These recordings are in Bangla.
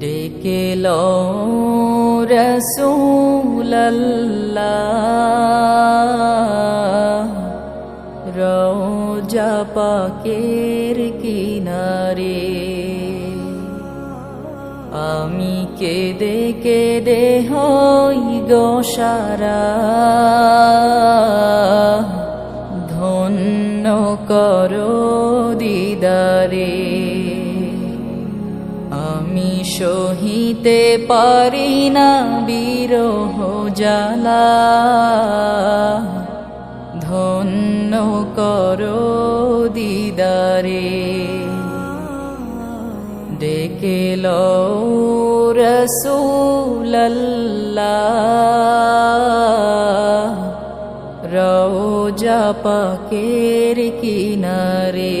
ডেকে রসুল্লাহ রোজা পাকের কিনারে আমি কেঁদে কেঁদে হই গো সারা। ধন্য করো দিদারে। সহিতে পারি না বিরহ জ্বালা। ধন্য করো দিদারে ডেকে লো রসুল্লাহ রোজা পাকের কিনারে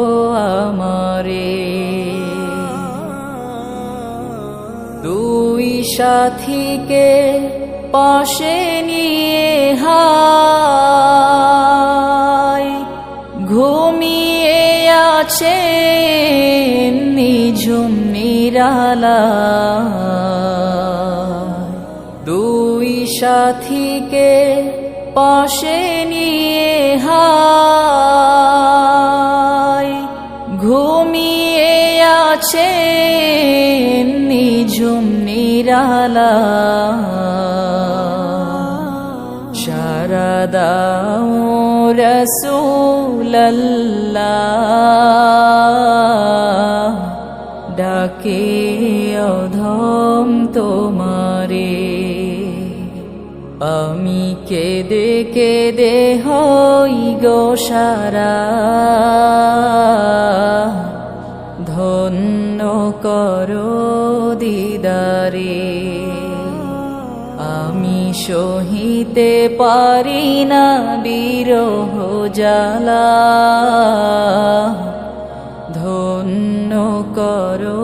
দুই সাথীকে পাশে নিয়ে হাই। ঘুমিয়ে আছে নিঝুম নিরালা দুই সাথীকে পাশে নিয়ে হাই। ঘুমিয়ে আছে নিঝুম নিরালা। শারদাও রসুল্লাহ ডাকে অধম তোমারে। আমি কেঁদে কেঁদে হই গো সারা। ধন্য করো দিদারে। আমি সহিতে পারি না বিরহ জ্বালা। ধন্য করো